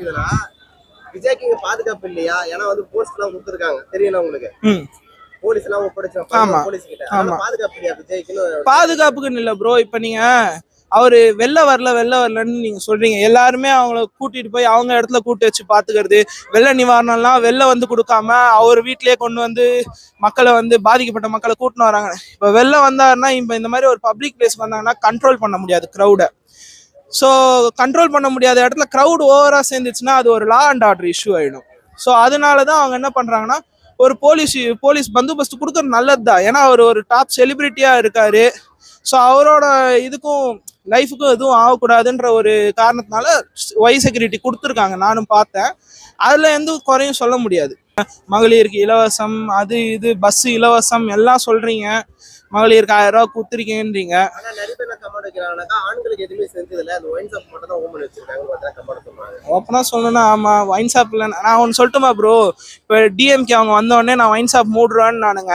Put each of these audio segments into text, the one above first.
கேக்குதுன்னா விஜய்க்கு இங்க பாதுகாப்பு இல்லையா? ஏன்னா வந்து போஸ்ட் எல்லாம் கொடுத்துருக்காங்க தெரியல உங்களுக்கு? போலீஸ் எல்லாம் ஒப்படைச்சோம் ஆமா. போலீஸ் கிட்ட. பாதுகாப்பு இல்லையா விஜய்க்குன்னு பாதுகாப்புக்குன்னு இல்லை ப்ரோ இப்போ நீங்க அவரு வெளில வரல வெளில வரலன்னு நீங்க சொல்றீங்க. எல்லாருமே அவங்கள கூட்டிட்டு போய் அவங்க இடத்துல கூட்டி வச்சு பாத்துக்கிறது. வெள்ள நிவாரணம்லாம் வெளில வந்து கொடுக்காம அவர் வீட்லயே கொண்டு வந்து மக்களை வந்து பாதிக்கப்பட்ட மக்களை கூட்டின்னு வராங்க. இப்போ வெளில வந்தாருன்னா இப்போ இந்த மாதிரி ஒரு பப்ளிக் பிளேஸ் வந்தாங்கன்னா கண்ட்ரோல் பண்ண முடியாது க்ரௌடை ஸோ கண்ட்ரோல் பண்ண முடியாத இடத்துல க்ரௌட் ஓவராக சேர்ந்துச்சுன்னா அது ஒரு லா அண்ட் ஆர்டர் இஷ்யூ ஆயிடும். ஸோ அதனால தான் அவங்க என்ன பண்றாங்கன்னா ஒரு போலீஸ் போலீஸ் பந்தோபஸ்து கொடுக்கறது நல்லது தான் ஏன்னா அவர் ஒரு டாப் செலிபிரிட்டியாக இருக்கார். ஸோ அவரோட இதுக்கும் லைஃபுக்கும் எதுவும் ஆகக்கூடாதுன்ற ஒரு காரணத்தினால ஒய் செக்யூரிட்டி கொடுத்துருக்காங்க. நானும் பார்த்தேன். அதில் எந்த குறையும் சொல்ல முடியாது. மகளிருக்கு இலவசம் அது இது பஸ் இலவசம் எல்லாம் சொல்றீங்க. மகளிருக்கு ஆயிரம் ரூபாய் குத்துறீங்கன்றீங்க ஆனா ஆண்களுக்கு எதுவுமே செஞ்சது அந்த ஒயின் ஷாப் மட்டும் தான் ஓமன் வச்சிருக்காங்க பார்த்தா கமெண்ட் ஓப்பனாக சொல்லணும்னா ஆமாம் ஒயின் ஷாப் இல்லை நான் ஒன்று சொல்லட்டுமா ப்ரோ இப்போ டிஎம்கே அவங்க வந்த உடனே நான் ஒயின் ஷாப் மூடுறேன்னு நானுங்க.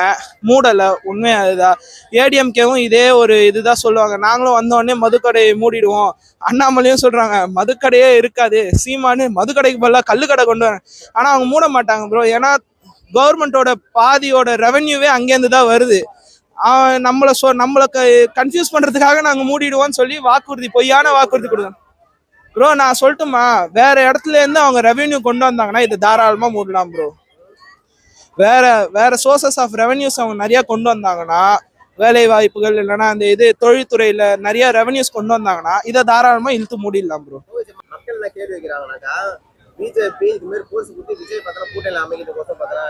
மூடலை உண்மையாக அதுதான். ஏடிஎம்கேவும் இதே ஒரு இதுதான் சொல்லுவாங்க. நாங்களும் வந்த மதுக்கடையை மூடிடுவோம். அண்ணாமலையும் சொல்கிறாங்க மதுக்கடையே இருக்காது. சீமானு மதுக்கடைக்கு பதிலாக கல்லுக்கடை கொண்டு வரேன். ஆனால் அவங்க மூட மாட்டாங்க ப்ரோ ஏன்னா கவர்மெண்ட்டோட பாதியோட ரெவென்யூவே அங்கேருந்து தான் வருது. நம்மளை சொ நம்மளை கன்ஃபியூஸ் பண்ணுறதுக்காக நாங்கள் மூடிடுவோம்னு சொல்லி வாக்குறுதி பொய்யான வாக்குறுதி கொடுத்தோம் ப்ரோ நான் சொல்லட்டுமா? வேற இடத்துல இருந்து அவங்க ரெவென்யூ கொண்டு வந்தாங்கன்னா இதை தாராளமா மூடலாம் ப்ரோ வேற வேற சோர்சஸ் ஆஃப் ரெவென்யூஸ் அவங்க நிறையா கொண்டு வந்தாங்கன்னா வேலை வாய்ப்புகள் இல்லைன்னா அந்த இது தொழில்துறையில நிறைய ரெவென்யூஸ் கொண்டு வந்தாங்கன்னா இதை தாராளமா இழுத்து மூடிடலாம் ப்ரோ மக்கள் கேள்வி வைக்கிறாங்கனாக்கா பிஜேபி இது மாதிரி போலீஸ் கொடுத்து விஜய் பார்த்தா கூட்டணி அமைக்கிறதுக்கோசம் பார்த்தா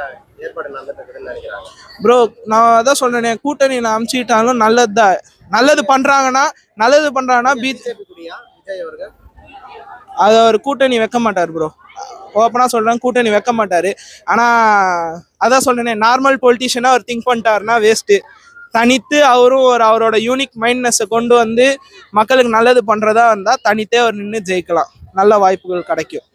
ஏற்பாடு நடந்துட்டு நினைக்கிறாங்க. ப்ரோ நான் அதான் சொல்றேனே கூட்டணி நான் அமுச்சிட்டாலும் நல்லதுதான். நல்லது பண்றாங்கன்னா நல்லது பண்றாங்கன்னா பிஜேபி கூடியா? விஜய் அவர்கள்? அது அவர் கூட்டணி வைக்க மாட்டார் ப்ரோ ஓப்பனாக சொல்கிறேன் கூட்டணி வைக்க மாட்டார். ஆனால் அதான் சொல்றேனே நார்மல் பொலிட்டிஷியனாக அவர் திங்க் பண்ணிட்டாருன்னா வேஸ்ட்டு தனித்து அவரும் ஒரு அவரோட யூனிக் மைண்ட்னஸை கொண்டு வந்து மக்களுக்கு நல்லது பண்ணுறதா இருந்தால் தனித்தே அவர் நின்று ஜெயிக்கலாம். நல்ல வாய்ப்புகள் கிடைக்கும்.